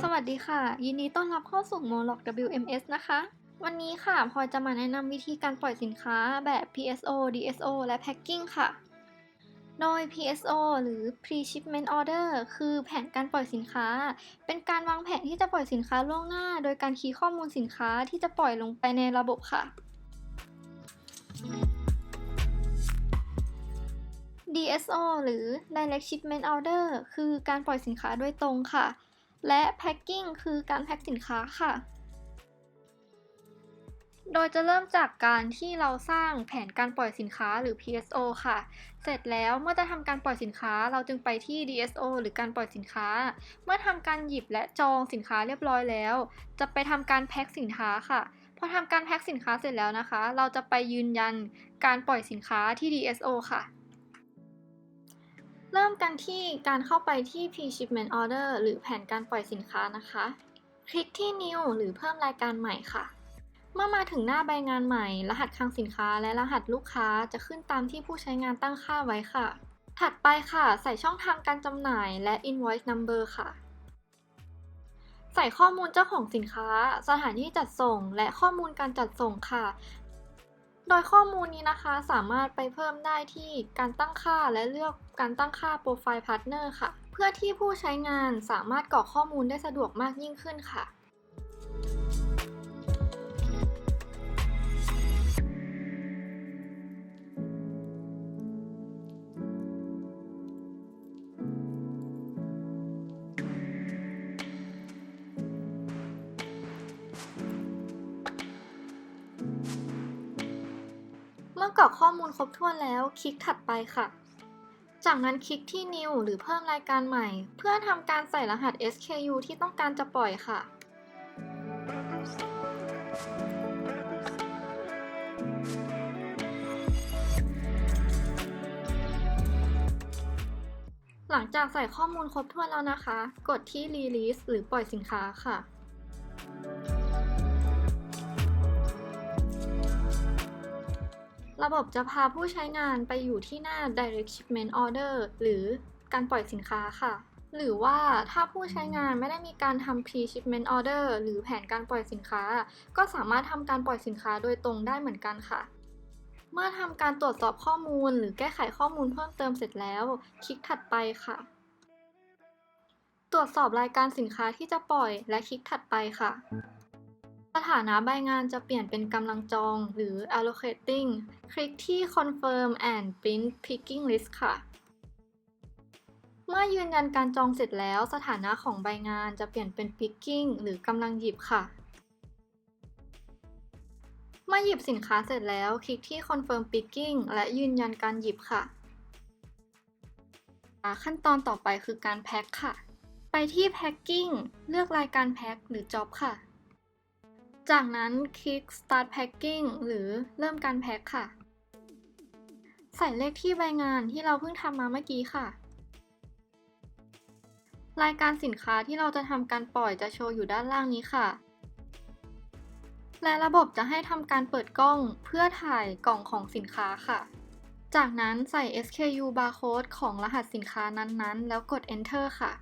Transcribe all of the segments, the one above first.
สวัสดีค่ะ ยินดีต้อนรับเข้าสู่ Moloch WMS นะคะ วันนี้ค่ะพลอยจะมาแนะนำวิธีการปล่อยสินค้าแบบ PSO DSO และ Packing ค่ะ โดย PSO หรือ Pre-Shipment Order คือแผนการปล่อยสินค้า เป็นการวางแผนที่จะปล่อยสินค้าล่วงหน้า โดยการคีย์ข้อมูลสินค้าที่จะปล่อยลงไปในระบบค่ะ DSO หรือ Direct Shipment Order คือการปล่อยสินค้าโดยตรงค่ะ และ Packing คือการแพ็คสินค้าค่ะ โดยจะเริ่มจากการที่เราสร้างแผนการปล่อยสินค้าหรือ PSO ค่ะ เสร็จแล้วเมื่อจะทำการปล่อยสินค้าเราจึงไปที่ DSO หรือการปล่อยสินค้า เมื่อทำการหยิบและจองสินค้าเรียบร้อยแล้ว จะไปทำการแพ็คสินค้าค่ะพอทำการแพ็คสินค้าเสร็จแล้วนะคะ เราจะไปยืนยันการปล่อยสินค้าที่ DSO ค่ะ เริ่มกันที่การเข้าไปที่ Pre-Shipment Order หรือแผนการปล่อยสินค้านะคะ คลิกที่ New หรือเพิ่มรายการใหม่ค่ะ เมื่อมาถึงหน้าใบงานใหม่ รหัสคลังสินค้าและรหัสลูกค้าจะขึ้นตามที่ผู้ใช้งานตั้งค่าไว้ค่ะ ถัดไปค่ะ ใส่ช่องทางการจำหน่ายและ Invoice Number ค่ะ ใส่ข้อมูลเจ้าของสินค้า สถานที่จัดส่ง และข้อมูลการจัดส่งค่ะ ดยข้อมูลนี้นะคะสามารถไปเพิ่มได้ที่การตั้งค่าและเลือกการตั้งค่าโปรไฟล์พาร์ทเนอร์ค่ะ เพื่อที่ผู้ใช้งานสามารถกรอกข้อมูลได้สะดวกมากยิ่งขึ้นค่ะ อกรอกข้อมูลครบถ้วนแล้ว คลิกถัดไปค่ะ จากนั้นคลิกที่ New หรือเพิ่มรายการใหม่ เพื่อทำการใส่รหัส SKU ที่ต้องการจะปล่อยค่ะหลังจากใส่ข้อมูลครบถ้วนแล้วนะคะ กดที่ Release หรือปล่อยสินค้าค่ะ ระบบจะพาผู้ใช้งานไปอยู่ที่หน้า Direct Shipment Order หรือการปล่อยสินค้าค่ะ หรือว่าถ้าผู้ใช้งานไม่ได้มีการทำ Pre-Shipment Order หรือแผนการปล่อยสินค้า ก็สามารถทำการปล่อยสินค้าโดยตรงได้เหมือนกันค่ะเมื่อทำการตรวจสอบข้อมูลหรือแก้ไขข้อมูลเพิ่มเติมเสร็จแล้ว คลิกถัดไปค่ะ ตรวจสอบรายการสินค้าที่จะปล่อยและคลิกถัดไปค่ะ สถานะใบงานจะเปลี่ยนเป็นกำลังจอง หรือ allocating คลิกที่ confirm and print picking list ค่ะ เมื่อยืนยันการจองเสร็จแล้ว สถานะของใบงานจะเปลี่ยนเป็น picking หรือกำลังหยิบค่ะ เมื่อหยิบสินค้าเสร็จแล้ว คลิกที่ confirm picking และยืนยันการหยิบค่ะ ขั้นตอนต่อไปคือการแพ็คค่ะ ไปที่ packing เลือกรายการแพ็คหรือ job ค่ะ จากนั้นคลิก start packing หรือเริ่มการแพ็คค่ะ ใส่เลขที่ใบงานที่เราเพิ่งทำมาเมื่อกี้ค่ะ รายการสินค้าที่เราจะทำการปล่อยจะโชว์อยู่ด้านล่างนี้ค่ะ และระบบจะให้ทำการเปิดกล้องเพื่อถ่ายกล่องของสินค้าค่ะ จากนั้นใส่ SKU barcode ของรหัสสินค้านั้นๆ แล้วกด enter ค่ะ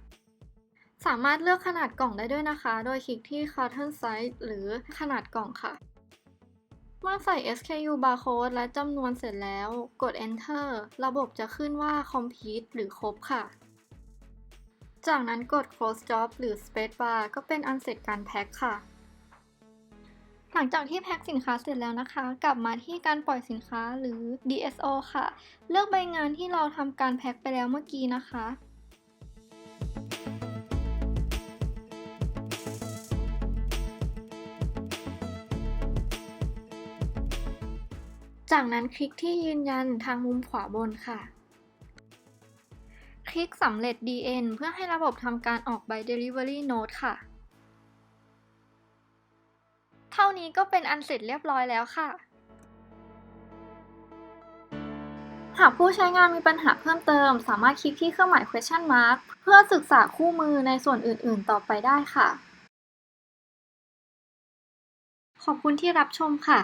สามารถเลือกขนาดกล่องได้ด้วยนะคะ โดยคลิกที่ carton size หรือขนาดกล่องค่ะ เมื่อใส่ SKU barcode และจำนวนเสร็จแล้ว กด enter ระบบจะขึ้นว่า complete หรือครบค่ะ จากนั้นกด close job หรือ space bar ก็เป็นอันเสร็จการแพ็คค่ะ หลังจากที่แพ็คสินค้าเสร็จแล้วนะคะ กลับมาที่การปล่อยสินค้าหรือ DSO ค่ะ เลือกใบงานที่เราทำการแพ็คไปแล้วเมื่อกี้นะคะ จากนั้นคลิกที่ยืนยันทางมุมขวาบนค่ะ คลิกสำเร็จ DN เพื่อให้ระบบทำการออกใบ Delivery Note ค่ะ เท่านี้ก็เป็นอันเสร็จเรียบร้อยแล้วค่ะ หากผู้ใช้งานมีปัญหาเพิ่มเติม สามารถคลิกที่เครื่องหมาย question mark เพื่อศึกษาคู่มือในส่วนอื่น ๆ ต่อไปได้ค่ะ ขอบคุณที่รับชมค่ะ